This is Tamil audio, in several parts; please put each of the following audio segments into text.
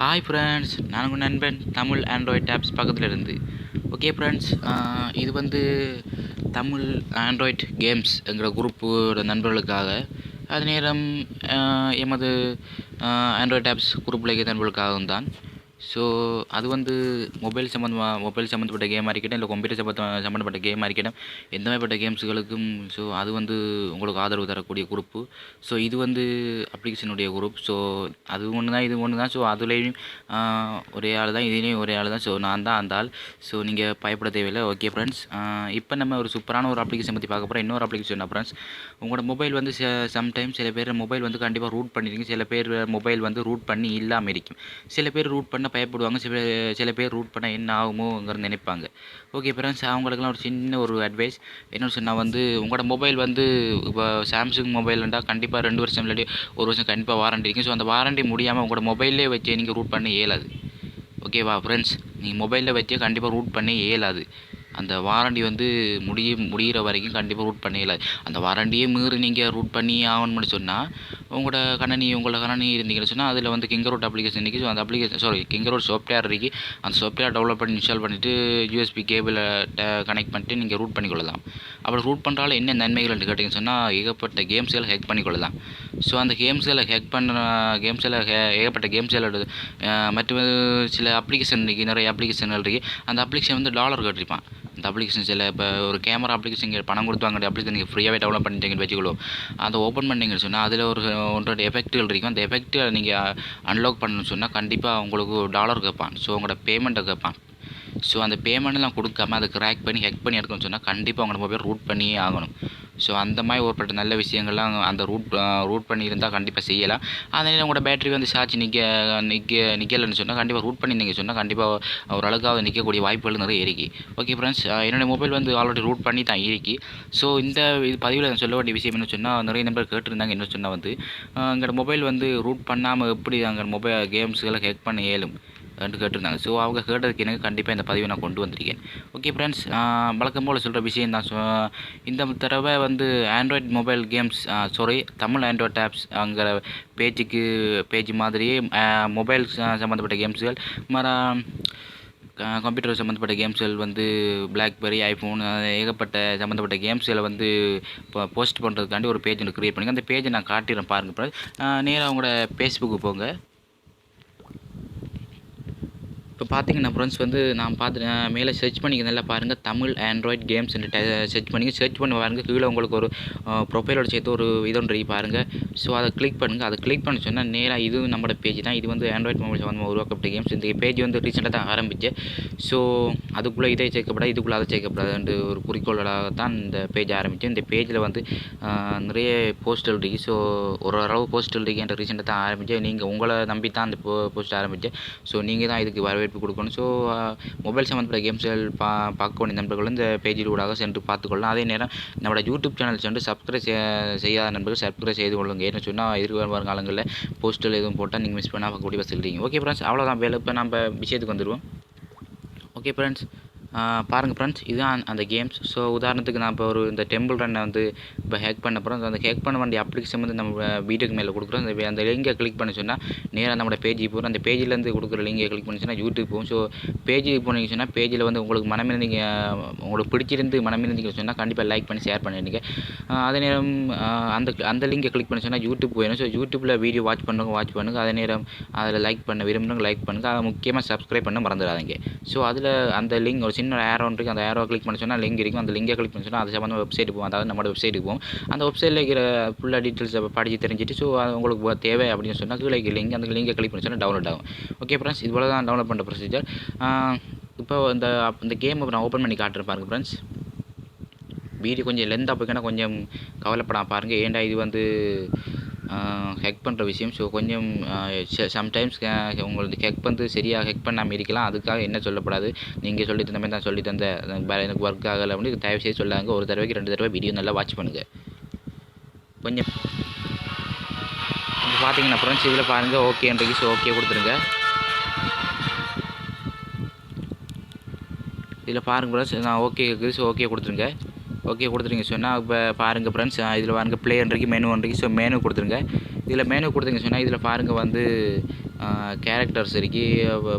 ஹாய் ஃப்ரெண்ட்ஸ் நான் உங்கள் நண்பன் தமிழ் ஆண்ட்ராய்ட் ஆப்ஸ் பக்கத்தில் இருந்து ஓகே ஃப்ரெண்ட்ஸ் இது வந்து தமிழ் ஆண்ட்ராய்ட் கேம்ஸ் என்கிற குரூப்போட நண்பர்களுக்காக அது நேரம் எமது ஆண்ட்ராய்ட் ஆப்ஸ் குரூப்பில் இருக்கிற நண்பர்களுக்காகவும் தான். ஸோ அது வந்து மொபைல் சம்மந்தமாக மொபைல் சம்மந்தப்பட்ட கேமாக இருக்கட்டும் இல்லை கம்ப்யூட்டர் சம்மந்த சம்மந்தப்பட்ட கேமாக இருக்கட்டும் எந்த மாதிரிப்பட்ட கேம்ஸுகளுக்கும் ஸோ அது வந்து உங்களுக்கு ஆதரவு தரக்கூடிய குரூப்பு ஸோ இது வந்து அப்ளிகேஷனுடைய குரூப் ஸோ அது ஒன்று தான் இது ஒன்று தான் ஸோ அதுலேயும் ஒரே ஆள் தான் இதுலேயும் ஒரே ஆள் தான் ஸோ நான் தான் அந்த ஆள். ஸோ நீங்கள் பயப்பட தேவையில்லை. ஓகே ஃப்ரெண்ட்ஸ் இப்போ நம்ம ஒரு சூப்பரான ஒரு அப்ளிகேஷன் பற்றி பார்க்க போகிறோம் இன்னொரு அப்ளிகேஷன் ஃப்ரெண்ட்ஸ் உங்களோட மொபைல் வந்து சம்டைம் சில பேர் மொபைல் வந்து கண்டிப்பாக ரூட் பண்ணிருக்கீங்க சில பேர் மொபைல் வந்து ரூட் பண்ணி இல்லாமல் இருக்கும். சில பேர் ரூட் பண்ண பயப்படுவாங்க சில சில பேர் ரூட் பண்ண என்ன ஆகுமோங்கிற நினைப்பாங்க. ஓகே ஃப்ரெண்ட்ஸ் அவங்களுக்குலாம் ஒரு சின்ன ஒரு அட்வைஸ் என்ன சொன்னால் வந்து உங்களோட மொபைல் வந்து இப்போ சாம்சங் மொபைல் இருந்தால் கண்டிப்பாக ரெண்டு வருஷம் இல்லாட்டி ஒரு வருஷம் கண்டிப்பாக வாரண்டி இருக்கும். ஸோ அந்த வாரண்டி முடியாமல் உங்களோட மொபைல்லே வச்சு நீங்கள் ரூட் பண்ண இயலாது. ஓகேவா ஃப்ரெண்ட்ஸ் நீங்கள் மொபைலில் வச்சே கண்டிப்பாக ரூட் பண்ண இயலாது. அந்த வாரண்டி வந்து முடிய முடிகிற வரைக்கும் கண்டிப்பாக ரூட் பண்ண இயலாது. அந்த வாரண்டியே மீறி நீங்கள் ரூட் பண்ணி ஆகணும்னு சொன்னால் உங்களோட கணனி உங்களோட கணனி இருந்தீங்கன்னு சொன்னால் அதில் வந்து கிங்கரோட் அப்ளிகேஷன் இன்றைக்கி ஸோ அந்த அப்ளிகேஷன் சாரி கிங்கரோட் சாஃப்ட்வேர் இருக்கு. அந்த சாஃப்ட்வேர் டெவலப் பண்ணி இன்ஸ்டால் பண்ணிவிட்டு யூஎஸ்பி கேபிளை கனெக்ட் பண்ணிட்டு நீங்கள் ரூட் பண்ணிக்கொள்ளலாம். அப்படி ரூட் பண்ணுறால என்ன நன்மைகள்னு கேட்டிங்கன்னு சொன்னால் ஏகப்பட்ட கேம்ஸ்களை ஹேக் பண்ணிக்கொள்ளலாம். ஸோ அந்த கேம்ஸ்களை ஹேக் பண்ண கேம்ஸில் ஏகப்பட்ட கேம்ஸ்களோட மற்றும் சில அப்ளிகேஷன் இருக்குது நிறைய அப்ளிகேஷன்கள் இருக்குது அந்த அப்ளிகேஷன் வந்து டாலர் கட்டிருப்பான். அந்த அப்ளிகேஷன் சில இப்போ ஒரு கேமரா அப்ளிகேஷன் பணம் கொடுத்து வாங்க அப்ளிகேஷன் நீங்கள் ஃப்ரீயாகவே டெவலப் பண்ணிட்டீங்கன்னு வச்சுக்கொள்ளும் அதை ஓப்பன் பண்ணீங்கன்னு சொன்னால் அதில் ஒரு உங்களோட எஃபெக்ட்டுகள் இருக்கும். அந்த எஃபெக்ட்டை நீங்கள் அன்லாக் பண்ணணும்னு சொன்னால் கண்டிப்பாக உங்களுக்கு டாலர் கேட்பான் ஸோ உங்களோட பேமெண்ட்டை கேட்பான் ஸோ அந்த பேமெண்ட்லாம் கொடுக்காம அதை கிராக் பண்ணி ஹெக் பண்ணி எடுக்கணும்னு சொன்னால் கண்டிப்பாக உங்களோட மொபைல் ரூட் பண்ணியே ஆகணும். ஸோ அந்த மாதிரி ஒருப்பட்ட நல்ல விஷயங்கள்லாம் அந்த ரூட் ரூட் பண்ணியிருந்தால் கண்டிப்பாக செய்யலாம். அதே உங்களோட பேட்டரி வந்து சார்ஜ் நிற்க நிற்க நிற்கலைன்னு சொன்னால் கண்டிப்பாக ரூட் பண்ணியிருந்தீங்க சொன்னால் கண்டிப்பாக ஓரளவுக்காக நிற்கக்கூடிய வாய்ப்புகள் நிறைய இருக்கு. ஓகே ஃப்ரெண்ட்ஸ் என்னுடைய மொபைல் வந்து ஆல்ரெடி ரூட் பண்ணி தான் இருக்கு. ஸோ இந்த இது பதிவில் நான் சொல்ல வேண்டிய விஷயம் என்ன சொன்னால் நிறைய நம்பர் கேட்டிருந்தாங்க என்ன சொன்னால் வந்து எங்களோட மொபைல் வந்து ரூட் பண்ணாமல் எப்படி அங்கே மொபைல் கேம்ஸ்களை ஹேக் பண்ண இயலும்? என்று கேட்டிருந்தாங்க. ஸோ அவங்க கேட்டதுக்கு எனக்கு கண்டிப்பாக இந்த பதிவை நான் கொண்டு வந்திருக்கேன். ஓகே ஃப்ரெண்ட்ஸ் வழக்கம் போல் சொல்கிற விஷயம் தான். இந்த தடவை வந்து Android mobile games sorry Tamil Android apps அங்கே பேஜுக்கு பேஜ் மாதிரியே மொபைல் சம்மந்தப்பட்ட கேம்ஸுகள் மர கம்ப்யூட்டர் சம்மந்தப்பட்ட கேம்ஸ்கள் வந்து பிளாக்பெரி ஐஃபோன் ஏகப்பட்ட சம்மந்தப்பட்ட கேம்ஸ்களை வந்து இப்போ போஸ்ட் பண்ணுறதுக்காண்டி ஒரு பேஜ் ஒன்று க்ரியேட் பண்ணி அந்த பேஜை நான் காட்டிடுறேன் பாருங்கள் நேராக அவங்களோட ஃபேஸ்புக்கு போங்க. இப்போ பார்த்தீங்கன்னா ஃப்ரெண்ட்ஸ் வந்து நான் பார்த்து மேலே சர்ச் பண்ணிக்க நல்லா பாருங்கள் தமிழ் ஆண்ட்ராய்ட் கேம்ஸ் சர்ச் பண்ணி சர்ச் பண்ணி பாருங்கள் கீழே உங்களுக்கு ஒரு ப்ரொஃபைலோட சேர்த்து ஒரு இதொன்று பாருங்கள் ஸோ அதை கிளிக் பண்ணுங்கள் அதை கிளிக் பண்ண சொன்னால் நேராக இது நம்மளோட பேஜ் தான். இது வந்து ஆண்ட்ராய்ட் மொபைல் வந்து உருவாக்கப்பட்ட கேம்ஸ் இந்த பேஜ் வந்து ரீசெண்டாக தான் ஆரம்பித்தேன் ஸோ அதுக்குள்ளே இதை சேர்க்கப்படாது இதுக்குள்ளே அதை சேர்க்கப்படாதுன்ற ஒரு குறிக்கோளாக தான் இந்த பேஜ் ஆரம்பித்தேன் இந்த பேஜில் வந்து நிறைய போஸ்டல் இருக்குது ஸோ ஒரு அளவு போஸ்டல் இருக்குன்ற ரீசெண்டாக தான் ஆரம்பித்தேன் நீங்கள் உங்களை நம்பி தான் அந்த போஸ்ட் ஆரம்பித்தேன் ஸோ நீங்கள் தான் இதுக்கு வரவே வரவேற்பு கொடுக்கணும். ஸோ மொபைல் சம்மந்தப்பட்ட கேம்ஸ்கள் பா பார்க்க வேண்டிய நண்பர்கள் இந்த பேஜில் ஊடாக சென்று பார்த்துக்கொள்ளலாம். அதே நேரம் நம்மளோட யூடியூப் சேனல் சென்று சப்ஸ்கிரைப் செய்யாத நண்பர்கள் சப்ஸ்கிரைப் செய்து கொள்ளுங்க. ஏன்னு சொன்னால் எதிர்வரும் வருங்காலங்களில் போஸ்டல் எதுவும் போட்டால் நீங்கள் மிஸ் பண்ணால் பார்க்கக்கூடிய வசதி இருக்கீங்க ஓகே ஃப்ரெண்ட்ஸ் அவ்வளோதான் வேலை இப்போ நம்ம விஷயத்துக்கு வந்துடுவோம் ஓகே ஃப்ரெண்ட்ஸ் பாருங்கள் ஃப்ரெண்ட்ஸ் இதுதான் அந்த கேம்ஸ் ஸோ உதாரணத்துக்கு நான் இப்போ ஒரு இந்த டெம்பிள் ரன்னை வந்து இப்போ ஹேக் பண்ண போகிறோம் அந்த ஹேக் பண்ண வேண்டிய அப்ளிகேஷன் வந்து நம்ம வீட்டுக்கு மேலே கொடுக்குறோம். அந்த அந்த லிங்கை கிளிக் பண்ண சொன்னால் நேராக நம்மளோட பேஜுக்கு போகிறோம் அந்த பேஜிலேருந்து கொடுக்குற லிங்கை கிளிக் பண்ணி சொன்னால் யூடியூப் போகும். ஸோ பேஜுக்கு போனீங்க சொன்னால் பேஜில் வந்து உங்களுக்கு மனமிருந்தீங்க உங்களுக்கு பிடிச்சிருந்து மனமிருந்தீங்க சொன்னால் கண்டிப்பாக லைக் பண்ணி ஷேர் பண்ணிடுங்க. அதே நேரம் அந்த அந்த லிங்கை கிளிக் பண்ண சொன்னால் யூடியூப் போயிடும். ஸோ யூடியூப்பில் வீடியோ வாட்ச் பண்ணுங்க வாட்ச் பண்ணுங்கள் அதே நேரம் அதில் லைக் பண்ண விரும்புகிறவங்க லைக் பண்ணுங்கள் அதை முக்கியமாக சப்ஸ்கிரைப் பண்ண மறந்துடாதீங்க. ஸோ அதில் அந்த லிங்க் ஒரு சின்ன ஏரோ இருக்குது அந்த ஏரோ கிளிக் பண்ண சொன்னால் லிங்க் இருக்கும். அந்த லிங்கை கிளிக் பண்ண சொன்னால் அது சம்மந்தமாக வெப்சைட் போவோம் அதாவது நம்மளோட வெப்சைட்டுக்கு போவோம் அந்த வெப்சைட்டில் இருக்கிற ஃபுல்லாக டீட்டெயில்ஸை படித்து தெரிஞ்சுட்டு ஸோ அது உங்களுக்கு தேவை அப்படின்னு சொன்னால் கீழே லிங்க் அந்த லிங்கை கிளிக் பண்ண சொன்னால் டவுன்லோட் ஆகும். ஓகே ஃப்ரெண்ட்ஸ் இது தான் டவுன்லோட் பண்ணுற ப்ரொசீஜர் இப்போ இந்த இந்த கேம் நான் ஓப்பன் பண்ணி காட்டுறேன் பாருங்கள் ஃப்ரெண்ட்ஸ் வீடியோ கொஞ்சம் லென்த்தாக போய்க்கன்னா கொஞ்சம் கவலைப்படாமல் பாருங்கள் ஏன்டா இது வந்து ஹெக் பண்ணுற விஷயம். ஸோ கொஞ்சம் சம்டைம்ஸ் உங்களுக்கு ஹெக் பண்ணது சரியாக ஹெக் பண்ணாமல் இருக்கலாம். அதுக்காக என்ன சொல்லப்படாது. நீங்கள் சொல்லி தந்த மாதிரி தான் சொல்லி தந்த எனக்கு ஒர்க் ஆகலை அப்படின்னு தயவு செய்து சொல்லாங்க. ஒரு தடவைக்கு ரெண்டு தடவை வீடியோ நல்லா வாட்ச் பண்ணுங்கள் கொஞ்சம் பார்த்தீங்கன்னா ஃப்ரெண்ட்ஸ் இதில் பாருங்கள் ஓகேன்றது ஸோ ஓகே கொடுத்துருங்க. இதில் பாருங்கள் நான் ஓகே இருக்குது ஸோ ஓகே கொடுத்துருங்க. ஓகே கொடுத்துருங்க. சொன்னால் இப்போ பாருங்கள் ஃப்ரெண்ட்ஸ் இதில் பாருங்கள் பிளேன்றிக்கு மெனு இருக்கு ஸோ மெனு கொடுத்துருங்க. இதில் மெனு கொடுத்துருங்க. சொன்னால் இதில் பாருங்கள் வந்து கேரக்டர்ஸ் இருக்கு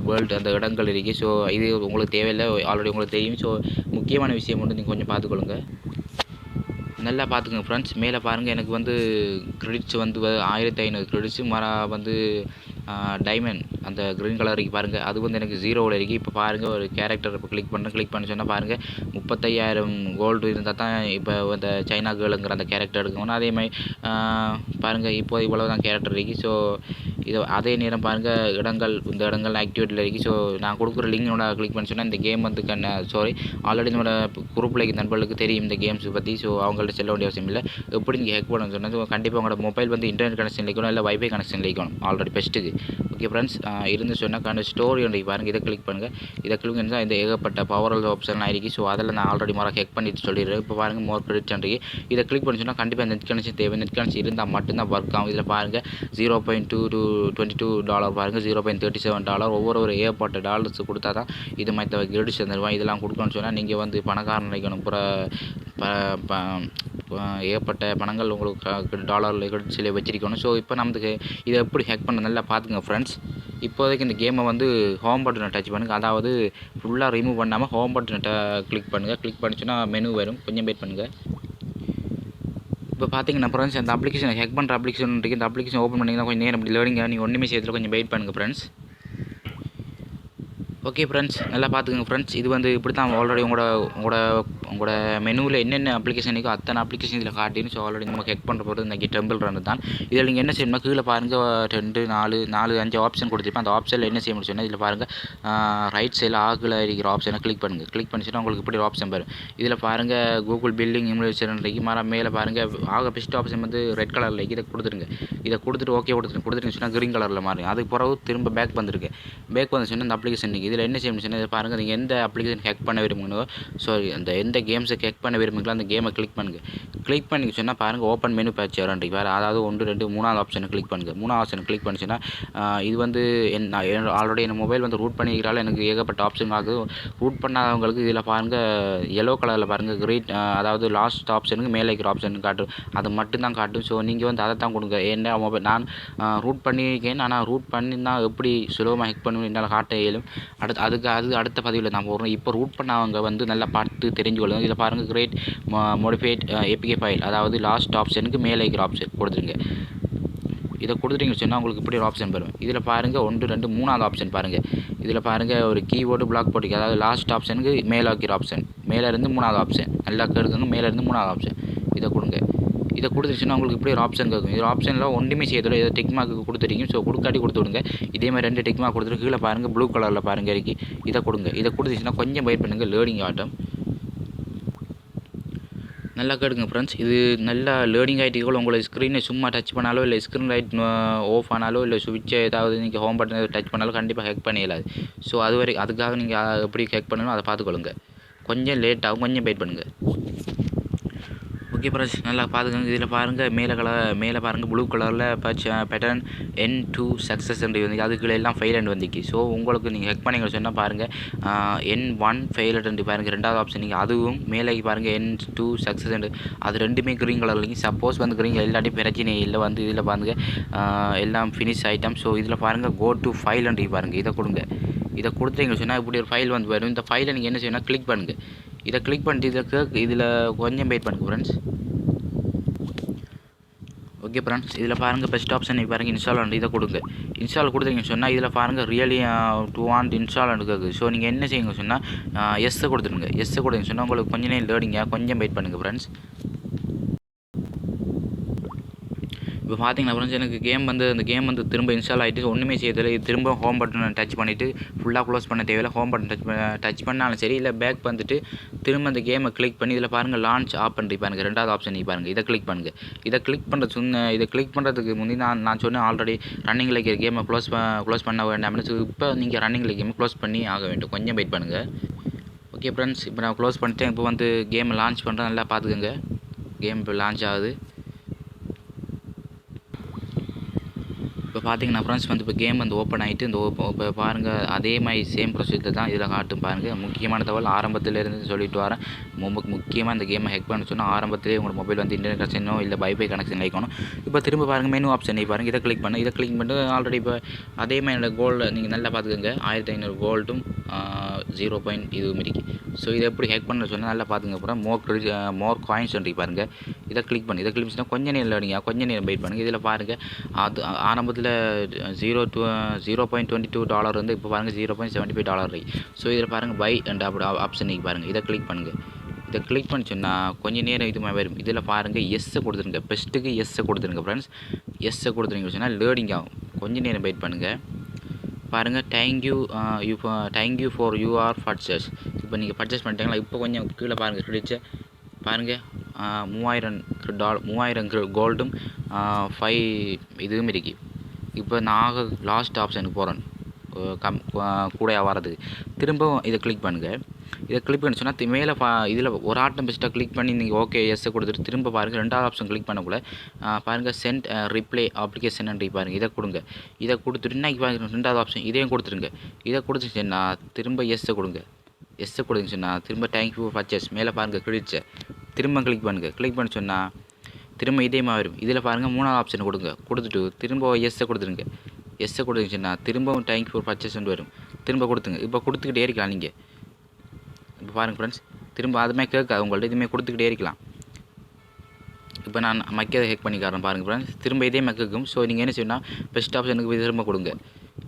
வேர்ல்டு அந்த இடங்கள் இருக்குது ஸோ இது உங்களுக்கு தேவையில்லை. ஆல்ரெடி உங்களுக்கு தெரியும். ஸோ முக்கியமான விஷயம் மட்டும் நீங்கள் கொஞ்சம் பார்த்துக்கொள்ளுங்க. நல்லா பார்த்துக்குங்க ஃப்ரெண்ட்ஸ் மேலே பாருங்கள் எனக்கு வந்து கிரெடிட்ஸ் வந்து ஆயிரத்தி ஐநூறு கிரெடிட்ஸு மர வந்து டைமண்ட் அந்த க்ரீன் கலர் இருக்கு பாருங்கள் அது வந்து எனக்கு ஜீரோவில் இருக்குது இப்போ பாருங்கள் ஒரு கேரக்டர் இப்போ கிளிக் பண்ண கிளிக் பண்ண சொன்னால் பாருங்கள் முப்பத்தையாயிரம் கோல்டு இருந்தால் தான் இப்போ அந்த சைனா கேளுங்கிற அந்த கேரக்டர் எடுக்கணும் அதே மாதிரி பாருங்கள் இப்போ இவ்வளோ தான் கேரக்டர் இருக்குது ஸோ இது அதே நேரம் பாருங்கள் இடங்கள் இந்த இடங்கள் ஆக்டிவேட்டில் இருக்குது ஸோ நான் கொடுக்குற லிங்கோட கிளிக் பண்ணி சொன்னால் இந்த கேம் வந்து கண்ண சாரி ஆல்ரெடி என்னோடய குரூப்பில் இருக்க நண்பர்களுக்கு தெரியும் இந்த கேம்ஸ் பற்றி ஸோ அவங்கள்ட்ட செல்ல வேண்டிய அவசியம் இல்லை. எப்படி நீங்கள் ஹேக் பண்ணணும்னு சொன்னால் கண்டிப்பாக உங்களோட மொபைல் வந்து இன்டர்நெட் கனெக்ஷன் இருக்கணும் இல்லை வைஃபை கனெக்ஷன் இருக்கணும். ஆல்ரெடி பெஸ்ட்டுக்கு ஓகே ஃப்ரெண்ட்ஸ் இருந்து சொன்னால் கண்ட ஸ்டோரி ஒன்றை பாருங்கள் இதை கிளிக் பண்ணுங்கள் இதை கிளிக் பண்ணால் இந்த ஏகப்பட்ட பவரல் ஆப்ஷன்லாம் இருக்குது ஸோ அதில் நான் ஆல்ரெடி முறை ஹெக் பண்ணிட்டு சொல்லிடுறேன். இப்போ பாருங்கள் மோர் கிரெடிட் இருக்கு இதை கிளிக் பண்ணி சொன்னால் கண்டிப்பாக நெட் கனெக்ஷன் தேவை. நெட் கனெக்ஷன் இருந்தால் மட்டும்தான் ஒர்க் ஆகும். இதில் பாருங்கள் zero point two two twenty two dollar பாருங்கள் zero point thirty seven dollar ஒவ்வொரு ஒரு ஏகப்பட்ட டாலர்ஸ் கொடுத்தா தான் இது மாதிரி கிரெடிட்ஸ் தருவான் இதெல்லாம் கொடுக்கணும்னு சொன்னால் நீங்கள் வந்து பணக்காரன் நினைக்கணும். புற ப ஏகப்பட்ட பணங்கள் உங்களுக்கு டாலரில் கிரெடிட்ஸில் வச்சிருக்கணும். ஸோ இப்போ நமக்கு இதை எப்படி ஹேக் பண்ண நல்லா பார்த்துங்க ஃப்ரெண்ட்ஸ் இப்போதைக்கு இந்த கேமை வந்து ஹோம் பட்டனை டச் பண்ணுங்கள் அதாவது ஃபுல்லாக ரிமூவ் பண்ணாமல் ஹோம் பட்டனை கிளிக் பண்ணுங்கள் கிளிக் பண்ணிச்சுன்னா மெனு வரும். கொஞ்சம் வெயிட் பண்ணுங்கள் இப்போ பார்த்தீங்கன்னா ஃப்ரெண்ட்ஸ் அந்த அப்ளிகேஷன் ஹெக் பண்ணுற அப்ளிகேஷன் இருக்குது இந்த அப்ளிகேஷன் ஓப்பன் பண்ணிங்கன்னா கொஞ்சம் நேரம் இப்படி நீங்கள் ஒன்றுமே செய்யறதுல கொஞ்சம் வெயிட் பண்ணுங்கள் ஃப்ரெண்ட்ஸ் ஓகே ஃப்ரெண்ட்ஸ் நல்லா பார்த்துக்கோங்க ஃப்ரெண்ட்ஸ் இது வந்து இப்படி தான் ஆல்ரெடி உங்களோட உங்களோட உங்களோட மெனுவில் என்னென்ன அப்ளிகேஷன் இருக்கோ அத்தனை அப்ளிகேஷன் இதில் காட்டின்னு ஸோ ஆல்ரெடி நம்ம ஹெக் பண்ணுற போகிறது இன்றைக்கி டெம்பிள் ரன் தான். இதில் நீங்கள் என்ன செய்யணும்னா கீழே பாருங்கள் ரெண்டு நாலு நாலு அஞ்சு ஆப்ஷன் கொடுத்துருப்பேன். அந்த ஆப்ஷனில் என்ன செய்ய முடியும் இதில் பாருங்கள் ரைட் சைடில் ஆகில் இருக்கிற ஆப்ஷனை கிளிக் பண்ணுங்கள் கிளிக் பண்ணிச்சுன்னா உங்களுக்கு இப்படி ஒரு ஆப்ஷன் வரும். இதில் பாருங்கள் கூகுள் பில்டிங் இம்யூலேஷன் இருக்கு மேலே பாருங்கள் ஆக பெஸ்ட் ஆப்ஷன் வந்து ரெட் கலரில் இதை கொடுத்துருங்க. இதை கொடுத்துட்டு ஓகே கொடுத்துருங்க. கொடுத்துருங்க சொன்னால் க்ரீன் கலரில் மாறும். அதுக்கு பிறகு திரும்ப பேக் வந்துருக்கு. பேக் வந்து சொன்னால் இந்த அப்ளிகேஷன் நீங்கள் இதில் என்ன செய்ய சொன்னால் இதை பாருங்கள் நீங்கள் எந்த அப்ளிகேஷன் ஹேக் பண்ண விரும்புங்களோ ஸோ அந்த எந்த கேம்ஸை கிளிக் பண்ண விரும்புங்களோ அந்த கேமை கிளிக் பண்ணுங்கள் கிளிக் பண்ணி சொன்னால் பாருங்கள் ஓப்பன் மெனு பேச்சு வரண்டி வேறு அதாவது ஒன்று ரெண்டு மூணாவது ஆப்ஷனை கிளிக் பண்ணுங்கள் மூணாவது ஆப்ஷனை கிளிக் பண்ணிச்சுன்னா இது வந்து என் நான் ஆல்ரெடி என் மொபைல் வந்து ரூட் பண்ணிக்கிறால எனக்கு ஏகப்பட்ட ஆப்ஷன் ஆகுது. ரூட் பண்ணாதவங்களுக்கு இதில் பாருங்கள் எல்லோ கலரில் பாருங்கள் கிரீன் அதாவது லாஸ்ட் ஆப்ஷனுக்கு மேலே இருக்கிற ஆப்ஷன் காட்டும். அது மட்டும்தான் காட்டும். ஸோ நீங்கள் வந்து அதை தான் கொடுங்க. ஏன்னா மொபைல் நான் ரூட் பண்ணியிருக்கேன். ஆனால் ரூட் பண்ணினா எப்படி சுலபமாக ஹெக் பண்ணணும் என்னால் காட்ட இயலும். அடுத்து அதுக்கு அது அடுத்த பதிவில் நான் போடுறோம் இப்போ ரூட் பண்ணவங்க வந்து நல்லா பார்த்து தெரிஞ்சு கொள்ளுங்க இதில் பாருங்கள் கிரேட் மோடிஃபைட் ஏபிகே ஃபைல் அதாவது லாஸ்ட் ஆப்ஷனுக்கு மேலே இருக்கிற ஆப்ஷன் கொடுத்துருங்க. இதை கொடுத்துட்டீங்கன்னு சொன்னால் உங்களுக்கு இப்படி ஒரு ஆப்ஷன் வரும். இதில் பாருங்கள் ஒன்று ரெண்டு மூணாவது ஆப்ஷன் பாருங்கள் இதில் பாருங்கள் ஒரு கீபோர்டு பிளாக் போட்டிக்கு அதாவது லாஸ்ட் ஆப்ஷனுக்கு மேலே வைக்கிற ஆப்ஷன் மேலே இருந்து மூணாவது ஆப்ஷன் நல்லா கேட்குங்க மேலே இருந்து மூணாவது ஆப்ஷன் இதை கொடுங்க. இதை கொடுத்துருச்சுன்னா உங்களுக்கு இப்படி ஒரு ஆப்ஷன் இருக்கும் இது ஆப்ஷனில் ஒன்றுமே செய்யறதில்ல. இதை டிக் மார்க்கு கொடுத்துருக்கீங்க ஸோ கொடுக்காட்டி கொடுத்து விடுங்க. இதே மாதிரி ரெண்டு டிக் மார்க் கொடுத்துட்டு கீழே பாருங்கள் ப்ளூ கலரில் பாருங்கள் இறக்கி. இதை கொடுங்க. இதை கொடுத்துச்சுன்னா கொஞ்சம் வெயிட் பண்ணுங்கள் லேர்னிங் ஆட்டம் நல்லா கேடுங்க ஃப்ரெண்ட்ஸ் இது நல்லா லேர்னிங் ஆகிட்டு உங்களை ஸ்க்ரீனை சும்மா டச் பண்ணாலோ இல்லை ஸ்க்ரீன் லைட் ஆஃப் ஆனாலோ இல்லை சுவிட்சை ஏதாவது நீங்கள் ஹோம் பட்டன் டச் பண்ணாலும் கண்டிப்பாக ஹேக் பண்ணிடலாது ஸோ அது வரைக்கும் அதுக்காக நீங்கள் எப்படி ஹேக் பண்ணணும் அதை பார்த்துக்கொள்ளுங்க. கொஞ்சம் லேட் ஆகும் கொஞ்சம் வெயிட் பண்ணுங்கள் ஓகே ஃப்ரெண்ட்ஸ் நல்லா பார்த்துக்கோங்க இதில் பாருங்கள் மேலே கலர் மேலே பாருங்கள் ப்ளூ கலரில் பச்ச பேட்டர்ன் என் டூ சக்ஸஸ் வந்து அதுக்குள்ள எல்லாம் ஃபெயிலண்ட் வந்துக்கு ஸோ உங்களுக்கு நீங்கள் ஹெக் பண்ணிங்க சொன்னால் பாருங்கள் என் ஒன் ஃபெயிலண்ட் பாருங்கள் ரெண்டாவது ஆப்ஷன் நீங்கள் அதுவும் மேலே பாருங்கள் என் டூ சக்ஸஸ் அது ரெண்டுமே க்ரீன் கலர்லையும் சப்போஸ் வந்து க்ரீன் இல்லாட்டி பிரச்சனை இல்லை. வந்து இதில் பாருங்கள் எல்லாம் ஃபினிஷ் ஐட்டம் ஸோ இதில் பாருங்கள் கோ டு ஃபைல் பாருங்கள் இதை கொடுங்க. இதை கொடுத்தீங்க சொன்னால் இப்படி ஒரு ஃபைல் வந்து வரும். இந்த ஃபைலை நீங்கள் என்ன செய்யணும் கிளிக் பண்ணுங்கள் இதை கிளிக் பண்ணிட்டு இதில் இதில் கொஞ்சம் வெயிட் பண்ணுங்க ஃப்ரெண்ட்ஸ் ஓகே ஃப்ரெண்ட்ஸ் இதில் பாருங்கள் பெஸ்ட் ஆப்ஷன் பாருங்கள் இன்ஸ்டால் வந்து இதை கொடுங்க. இன்ஸ்டால் கொடுத்தீங்கன்னு சொன்னால் இதில் பாருங்கள் ரியலி டூ வாண்ட் இன்ஸ்டால் கேட்குது ஸோ நீங்கள் என்ன செய்யுங்க சொன்னால் எஸ்ஸை uh, கொடுத்துருங்க எஸ்ஸை கொடுங்க சொன்னால் உங்களுக்கு கொஞ்ச நேரம் லேர்னிங்க கொஞ்சம் வெயிட் பண்ணுங்கள் ஃப்ரெண்ட்ஸ் இப்போ பார்த்தீங்கன்னா ஃப்ரெண்ட்ஸ் எனக்கு கேம் வந்து அந்த கேம் வந்து திரும்ப இன்ஸ்டால் ஆகிட்டு ஒன்றுமே செய்யறதில்ல. இது திரும்ப ஹோம் பட்டனை டச் பண்ணிவிட்டு ஃபுல்லாக க்ளோஸ் பண்ண தேவையில்ல. ஹோம் பட்டன் டச் டச் பண்ணாலும் சரி இல்லை பேக் வந்துட்டு திரும்ப அந்த கேமை கிளிக் பண்ணி இதில் பாருங்கள் லான்ச் ஆஃப் பண்ணி பாருங்கள் ரெண்டாவது ஆப்ஷன் பாருங்கள் இதை கிளிக் பண்ணுங்கள் இதை கிளிக் பண்ணுறது சொன்ன இதை கிளிக் பண்ணுறதுக்கு முந்தி நான் நான் சொன்னேன் ஆல்ரெடி ரன்னிங்கில் இருக்கிற கேமை க்ளோஸ் க்ளோஸ் பண்ண வேண்டாம்னு இப்போ நீங்கள் ரன்னிங்கில் கேமை க்ளோஸ் பண்ணி ஆக வேண்டும். கொஞ்சம் வெயிட் பண்ணுங்கள் ஓகே ஃப்ரெண்ட்ஸ் இப்போ நான் க்ளோஸ் பண்ணிட்டேன் இப்போ வந்து கேமை லான்ச் பண்ணுறேன் நல்லா பார்த்துக்கோங்க. கேம் இப்போ லான்ச் ஆகுது. இப்போ பார்த்தீங்கன்னா ஃப்ரெண்ட்ஸ் வந்து இப்போ கேம் வந்து ஓப்பன் ஆகிட்டு இந்த இப்போ பாருங்கள் அதே மாதிரி சேம் ப்ரொசீஜர் தான் இதில் காட்டும் பாருங்கள் முக்கியமான தகவல் ஆரம்பத்திலேருந்து சொல்லிட்டு வரேன். முக்கியமாக இந்த கேமை ஹெக் பண்ண சொன்னால் ஆரம்பத்திலே உங்களோட மொபைல் வந்து இன்டர்நெட் கனெக்ஷனோ இல்லை பைபை கனெக்ஷன் ஆகிக்கணும் இப்போ திரும்ப பாருங்கள் மெனு ஆப்ஷன் பாருங்கள் இதை கிளிக் பண்ணு இதை கிளிக் பண்ணிட்டு ஆல்ரெடி இப்போ அதே மாதிரி என்னோடய கோல்டு நீங்கள் நல்லா பார்த்துக்கோங்க ஆயிரத்தி ஐநூறு கோல்டும் ஜீரோ பாயிண்ட் இது மாரிக்கு ஸோ இதை எப்படி ஹேக் பண்ண சொன்னால் நல்லா பார்த்துங்க அப்புறம் மோர் மோர் காயின்ஸ் இருக்கு பாருங்கள் இதை கிளிக் பண்ணி. இதை கிளிக் பண்ணால் கொஞ்சம் நேரம் இல்லைங்க கொஞ்சம் நேரம் வெயிட் பண்ணுங்கள் இதில் பாருங்கள் அது ஆரம்பத்தில் zero two zero point twenty two dollar வந்து இப்போ பாருங்கள் zero point seventy five dollar இருக்குது ஸோ இதில் பாருங்கள் பை அண்ட் அப்படி ஆப்ஷன் நீங்கள் பாருங்கள் இதை கிளிக் பண்ணுங்கள் இதை கிளிக் பண்ணி சொன்னால் கொஞ்சம் நேரம் இது மாதிரி வரும். இதில் பாருங்கள் எஸ்ஸை கொடுத்துருங்க. பெஸ்ட்டுக்கு எஸ்ஸை கொடுத்துருங்க ஃப்ரெண்ட்ஸ் எஸ்ஸை கொடுத்துருங்க சொன்னால் லேர்னிங் ஆகும். கொஞ்சம் நேரம் வெயிட் பண்ணுங்கள் பாருங்கள் thank you you thank you for your purchase இப்போ நீங்கள் பர்ச்சேஸ் பண்ணிட்டீங்களா? இப்போ கொஞ்சம் கீழே பாருங்கள் கிரெடிட்ஸை பாருங்கள் மூவாயிரம் டால் மூவாயிரம் கோல்டும் ஃபைவ் இதுவும் இருக்குது இப்போ நான் லாஸ்ட் ஆப்ஷனுக்கு போகிறேன் கம் கூடையாக வரதுக்கு திரும்பவும் இதை கிளிக் பண்ணுங்கள் இதை கிளிக் பண்ணி சொன்னால் மேலே பா இதில் ஒரு ஆட்டம் பெஸ்ட்டாக கிளிக் பண்ணி நீங்கள் ஓகே எஸ்ஸை கொடுத்துட்டு திரும்ப பாருங்கள் ரெண்டாவது ஆப்ஷன் கிளிக் பண்ணக்குள்ள பாருங்கள் சென்ட் ரிப்ளே அப்ளிகேஷன் பாருங்கள் இதை கொடுங்க. இதை கொடுத்துட்டு இன்னைக்கு பாருங்கள் ரெண்டாவது ஆப்ஷன் இதையும் கொடுத்துருங்க. இதை கொடுத்துச்சுன்னா திரும்ப எஸ்ஸை கொடுங்க. எஸ்ஸை கொடுத்துச்சுன்னா திரும்ப தேங்க்யூ பர்ச்சேஸ் மேலே பாருங்கள் கிரெடிட்ஸை திரும்ப கிளிக் பண்ணுங்கள் கிளிக் பண்ணி சொன்னால் திரும்ப இதே மாதிரி வரும். இதில் பாருங்கள் மூணாவது ஆப்ஷன் கொடுங்க. கொடுத்துட்டு திரும்ப எஸ்ஸை கொடுத்துருங்க. எஸ்ஸை கொடுத்துருச்சுன்னா திரும்பவும் தேங்க்யூ ஃபோர் பர்ச்சேஸ்ன்னு வரும். திரும்ப கொடுத்துங்க இப்போ கொடுத்துக்கிட்டே இருக்கலாம் நீங்கள் இப்போ பாருங்கள் ஃப்ரெண்ட்ஸ் திரும்ப அதுமே கேட்காது. உங்கள்ட்ட இதுமாதிரி கொடுத்துக்கிட்டே இருக்கலாம். இப்போ நான் மக்கியதை ஹேக் பண்ணிக்காரன் பாருங்கள் ஃப்ரெண்ட்ஸ் திரும்ப இதே மக்கும் ஸோ நீங்கள் என்ன செய்யணும் பெஸ்ட் ஆப்ஷனுக்கு போய் திரும்ப கொடுங்க.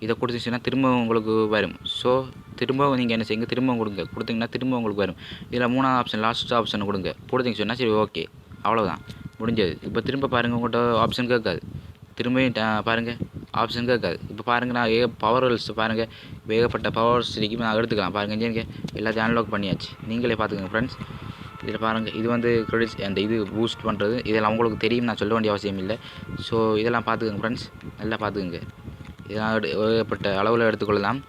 இதை கொடுத்துச்சுன்னா திரும்ப உங்களுக்கு வரும். ஸோ திரும்ப நீங்கள் என்ன செய்யுங்க திரும்ப கொடுங்க. கொடுத்தீங்கன்னா திரும்ப உங்களுக்கு வரும். இதில் மூணாவது ஆப்ஷன் லாஸ்ட் ஆப்ஷன் கொடுங்க. கொடுத்தீங்க சொன்னால் சரி ஓகே அவ்வளோதான் முடிஞ்சது. இப்போ திரும்ப பாருங்கள் உங்கள்கிட்ட ஆப்ஷன் கேட்காது. திரும்பியும் பாருங்கள் ஆப்ஷன் கேட்காது. இப்போ பாருங்கள் நான் ஏக ஹோல்ஸ் பாருங்கள் வேகப்பட்ட பவர்ஸ் ஸ்டிக்கு நான் எடுத்துக்கலாம். பாருங்கள் இங்கே எல்லாத்தையும் அன்லாக் பண்ணியாச்சு. நீங்களே பார்த்துக்கோங்க ஃப்ரெண்ட்ஸ் இதில் பாருங்கள் இது வந்து க்ரெடிட்ஸ் அந்த இது பூஸ்ட் பண்ணுறது இதெல்லாம் உங்களுக்கு தெரியும் நான் சொல்ல வேண்டிய அவசியம் இல்லை. ஸோ இதெல்லாம் பார்த்துக்கோங்க ஃப்ரெண்ட்ஸ் நல்லா பார்த்துக்கோங்க. இதெல்லாம் ஏகப்பட்ட அளவில் எடுத்துக்கொள்ளலாம்.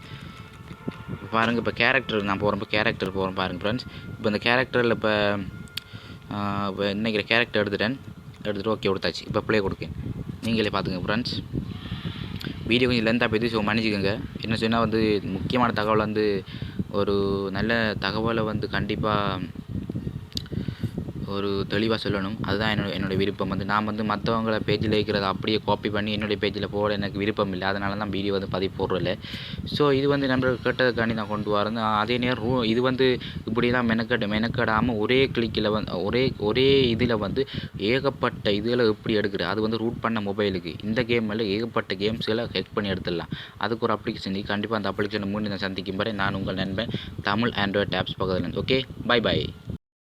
பாருங்கள் இப்போ கேரக்டர் நான் போகிறப்போ கேரக்டர் போகிறோம் பாருங்கள் ஃப்ரெண்ட்ஸ் இப்போ இந்த கேரக்டரில் இப்போ நினைக்கிற கேரக்டர் எடுத்துட்டேன். எடுத்துகிட்டு ஓகே கொடுத்தாச்சு. இப்போ ப்ளே கொடுக்கேன். நீங்களே பார்த்துங்க ஃப்ரெண்ட்ஸ் வீடியோ கொஞ்சம் லென்த்தாக போயிடுது ஸோ மன்னிச்சிக்கோங்க. என்ன சொன்னால் வந்து முக்கியமான தகவல் வந்து ஒரு நல்ல தகவலை வந்து கண்டிப்பாக ஒரு தெளிவாக சொல்லணும். அதுதான் என்னோட என்னோடய விருப்பம். வந்து நான் வந்து மற்றவங்கள பேஜில் இருக்கிறத அப்படியே காப்பி பண்ணி என்னுடைய பேஜில் போட எனக்கு விருப்பம் இல்லை. அதனால தான் வீடியோ வந்து பதிவு போடுறதில்ல. ஸோ இது வந்து நம்மளுக்கு கேட்டதுக்காண்டி நான் கொண்டு வரேன். அதே நேரம் ரூ இது வந்து இப்படிலாம் மெனக்கெட மெனக்கெடாமல் ஒரே கிளிக்கில் வந்து ஒரே ஒரே இதில் வந்து ஏகப்பட்ட இதில் எப்படி எடுக்கிற அது வந்து ரூட் பண்ண மொபைலுக்கு இந்த கேமில் ஏகப்பட்ட கேம்ஸ்களை ஹெக் பண்ணி எடுத்துடலாம். அதுக்கு ஒரு அப்ளிகேஷன் கண்டிப்பாக அந்த அப்ளிகேஷனை மூணு நான் சந்திக்கும் வரை நான் உங்கள் நண்பன் தமிழ் ஆண்ட்ராய்ட் ஆப்ஸ் பக்கத்தில் ஓகே பை பாய்